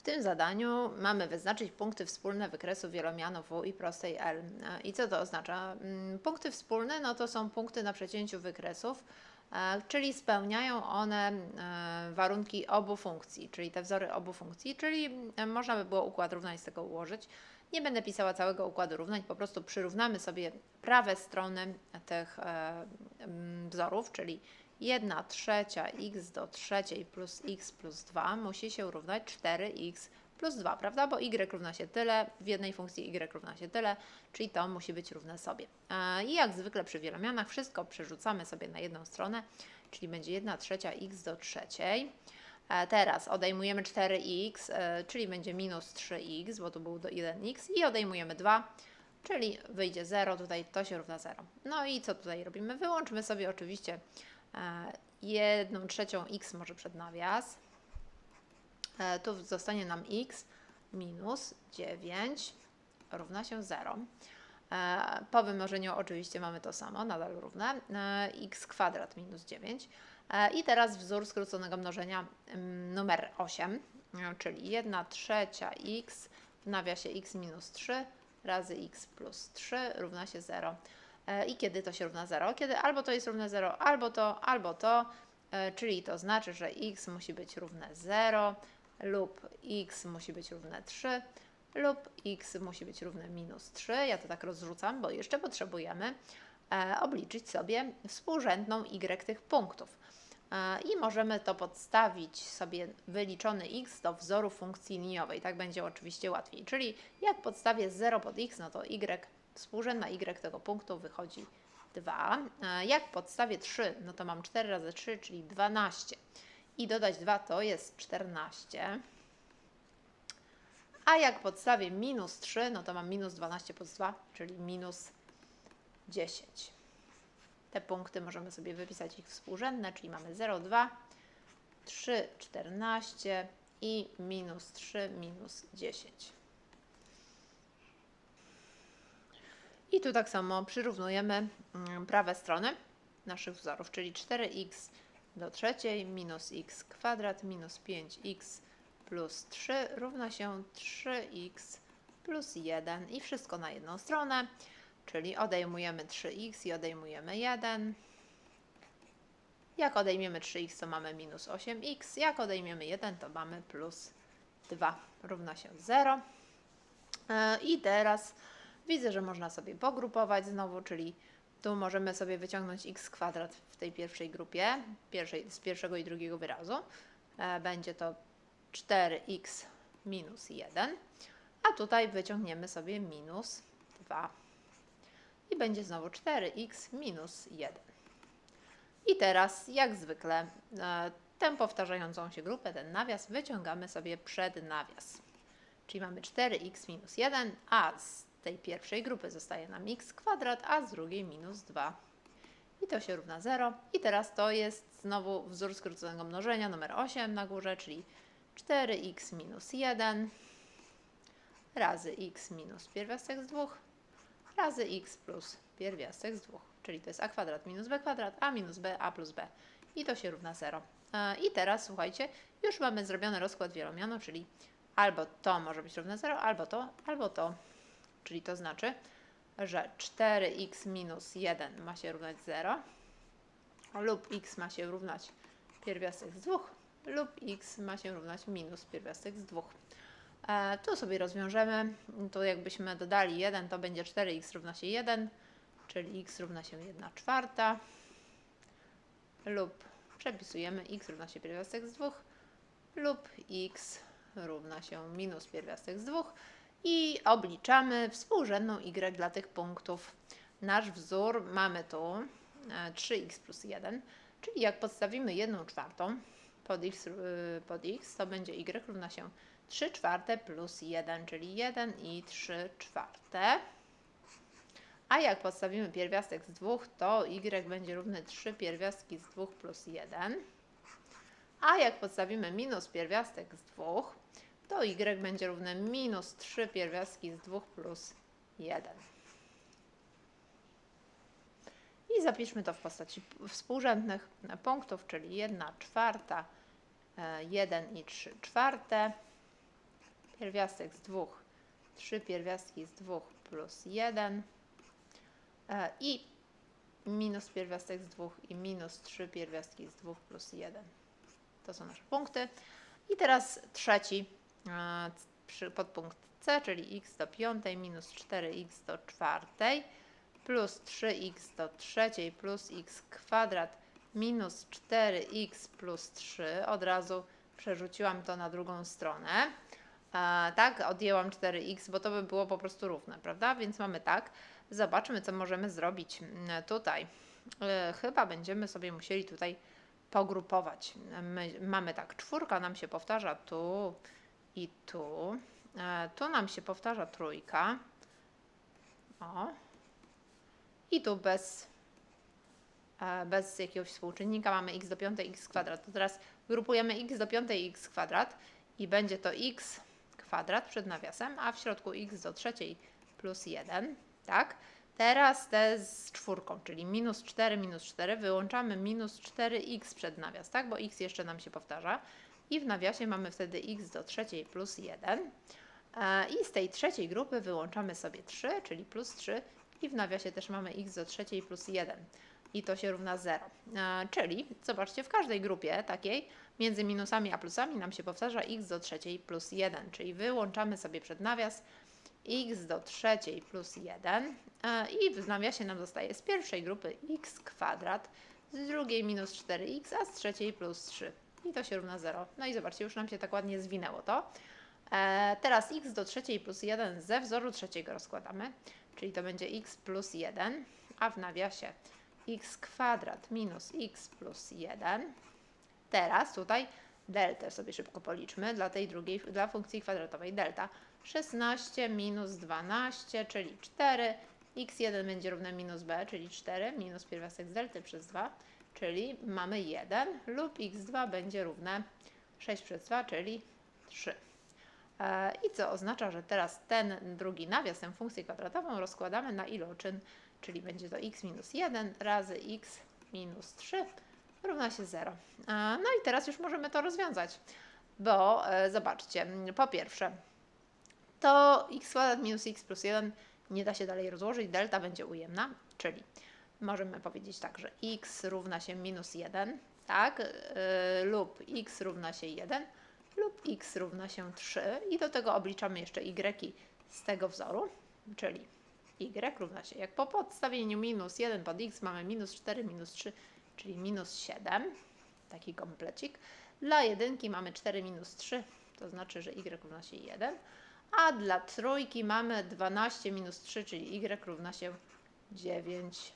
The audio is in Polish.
W tym zadaniu mamy wyznaczyć punkty wspólne wykresu wielomianu W i prostej L. E, I co to oznacza? Mm, Punkty wspólne no to są punkty na przecięciu wykresów, e, czyli spełniają one e, warunki obu funkcji, czyli te wzory obu funkcji, czyli można by było układ równań z tego ułożyć. Nie będę pisała całego układu równań, po prostu przyrównamy sobie prawe strony tych wzorów, czyli 1 trzecia x do trzeciej plus x plus 2 musi się równać 4x plus 2, prawda? Bo y równa się tyle, w jednej funkcji y równa się tyle, czyli to musi być równe sobie. E, I jak zwykle przy wielomianach wszystko przerzucamy sobie na jedną stronę, czyli będzie 1 trzecia x do trzeciej. E, Teraz odejmujemy 4x, e, czyli będzie minus 3x, bo tu był do 1x i odejmujemy 2, czyli wyjdzie 0, tutaj to się równa 0. No i co tutaj robimy? Wyłączmy sobie oczywiście e, 1 trzecią x może przed nawias. E, Tu zostanie nam x minus 9 równa się 0. E, Po wymożeniu oczywiście mamy to samo, nadal równe. x kwadrat minus 9. E, I teraz wzór skróconego mnożenia ym, numer 8, e, czyli 1 trzecia x w nawiasie x minus 3 razy x plus 3 równa się 0. E, I kiedy to się równa 0? Kiedy albo to jest równe 0, albo to, albo to, e, czyli to znaczy, że x musi być równe 0 lub x musi być równe 3 lub x musi być równe minus 3. Ja to tak rozrzucam, bo jeszcze potrzebujemy e, obliczyć sobie współrzędną y tych punktów. I możemy to podstawić sobie wyliczony x do wzoru funkcji liniowej. Tak będzie oczywiście łatwiej. Czyli jak podstawię 0 pod x, no to y, współrzędna y tego punktu wychodzi 2. E, Jak podstawię 3, no to mam 4 razy 3, czyli 12. I dodać 2 to jest 14. A jak podstawię minus 3, no to mam minus 12 plus 2, czyli minus 10. Te punkty możemy sobie wypisać ich współrzędne, czyli mamy 0, 2, 3, 14 i minus 3, minus 10. I tu tak samo przyrównujemy mm, prawe strony naszych wzorów, czyli 4x do trzeciej minus x kwadrat minus 5x plus 3 równa się 3x plus 1 i wszystko na jedną stronę, czyli odejmujemy 3x i odejmujemy 1. Jak odejmiemy 3x, to mamy minus 8x. Jak odejmiemy 1, to mamy plus 2 równa się 0. E, I teraz widzę, że można sobie pogrupować znowu, czyli tu możemy sobie wyciągnąć x kwadrat w tej pierwszej grupie, pierwszej, z pierwszego i drugiego wyrazu. E, Będzie to 4x minus 1, a tutaj wyciągniemy sobie minus 2 i będzie znowu 4x minus 1. I teraz, jak zwykle, e, tę powtarzającą się grupę, ten nawias, wyciągamy sobie przed nawias. Czyli mamy 4x minus 1, a z tej pierwszej grupy zostaje nam x kwadrat, a z drugiej minus 2. I to się równa 0. I teraz to jest znowu wzór skróconego mnożenia numer 8 na górze, czyli 4x minus 1 razy x minus pierwiastek z 2 razy x plus pierwiastek z 2. Czyli to jest a kwadrat minus b kwadrat, a minus b, a plus b. I to się równa 0. E, I teraz słuchajcie, już mamy zrobiony rozkład wielomianu, czyli albo to może być równe 0, albo to, albo to. Czyli to znaczy, że 4x minus 1 ma się równać 0 lub x ma się równać pierwiastek z 2 lub x ma się równać minus pierwiastek z 2. E, tu sobie rozwiążemy. Tu jakbyśmy dodali 1, to będzie 4x równa się 1, czyli x równa się 1 czwarta lub przepisujemy x równa się pierwiastek z 2 lub x równa się minus pierwiastek z 2 i obliczamy współrzędną y dla tych punktów. Nasz wzór mamy tu e, 3x plus 1, czyli jak podstawimy 1 czwartą pod x, y, pod x, to będzie y równa się 3 czwarte plus 1, czyli 1 i 3 czwarte. A jak podstawimy pierwiastek z 2, to y będzie równy 3 pierwiastki z 2 plus 1. A jak podstawimy minus pierwiastek z 2, to y będzie równe minus 3 pierwiastki z 2 plus 1. I zapiszmy to w postaci współrzędnych punktów, czyli 1 czwarta, e, 1 i 3 czwarte pierwiastek z 2, 3 pierwiastki z 2 plus 1 e, i minus pierwiastek z 2 i minus 3 pierwiastki z 2 plus 1. To są nasze punkty. I teraz trzeci e, podpunkt C, czyli x do piątej minus 4x do czwartej plus 3x do trzeciej plus x kwadrat minus 4x plus 3. Od razu przerzuciłam to na drugą stronę. Tak, odjęłam 4x, bo to by było po prostu równe, prawda? Więc mamy tak. Zobaczmy, co możemy zrobić mm, tutaj. E, chyba będziemy sobie musieli tutaj pogrupować. My, mamy tak, czwórka nam się powtarza tu i tu. E, tu nam się powtarza trójka. O. I tu bez, e, bez jakiegoś współczynnika mamy x do piątej x kwadrat. To teraz grupujemy x do piątej x kwadrat i będzie to x kwadrat przed nawiasem, a w środku x do trzeciej plus 1, tak? Teraz te z czwórką, czyli minus 4, minus 4, wyłączamy minus 4x przed nawias, tak? Bo x jeszcze nam się powtarza. I w nawiasie mamy wtedy x do trzeciej plus 1. E, I z tej trzeciej grupy wyłączamy sobie 3, czyli plus 3 i w nawiasie też mamy x do trzeciej plus 1 i to się równa 0. E, czyli zobaczcie, w każdej grupie takiej między minusami a plusami nam się powtarza x do trzeciej plus 1, czyli wyłączamy sobie przed nawias x do trzeciej plus 1 e, i w nawiasie nam zostaje z pierwszej grupy x kwadrat, z drugiej minus 4x, a z trzeciej plus 3 i to się równa 0. No i zobaczcie, już nam się tak ładnie zwinęło to. E, teraz x do trzeciej plus 1 ze wzoru trzeciego rozkładamy, czyli to będzie x plus 1, a w nawiasie x kwadrat minus x plus 1. Teraz tutaj deltę sobie szybko policzmy dla tej drugiej, dla funkcji kwadratowej delta. 16 minus 12, czyli 4. x1 będzie równe minus b, czyli 4, minus pierwiastek z delty przez 2, czyli mamy 1 lub x2 będzie równe 6 przez 2, czyli 3. E, I co oznacza, że teraz ten drugi nawias, tę funkcję kwadratową rozkładamy na iloczyn, czyli będzie to x minus 1 razy x minus 3 równa się 0. E, No i teraz już możemy to rozwiązać, bo e, zobaczcie, po pierwsze, to x kwadrat minus x plus 1 nie da się dalej rozłożyć, delta będzie ujemna, czyli możemy powiedzieć tak, że x równa się minus 1, tak, yy, lub x równa się 1, lub x równa się 3 i do tego obliczamy jeszcze y z tego wzoru, czyli y równa się, jak po podstawieniu minus 1 pod x mamy minus 4, minus 3, czyli minus 7, taki komplecik. Dla jedynki mamy 4 minus 3, to znaczy, że y równa się 1, a dla trójki mamy 12 minus 3, czyli y równa się 9.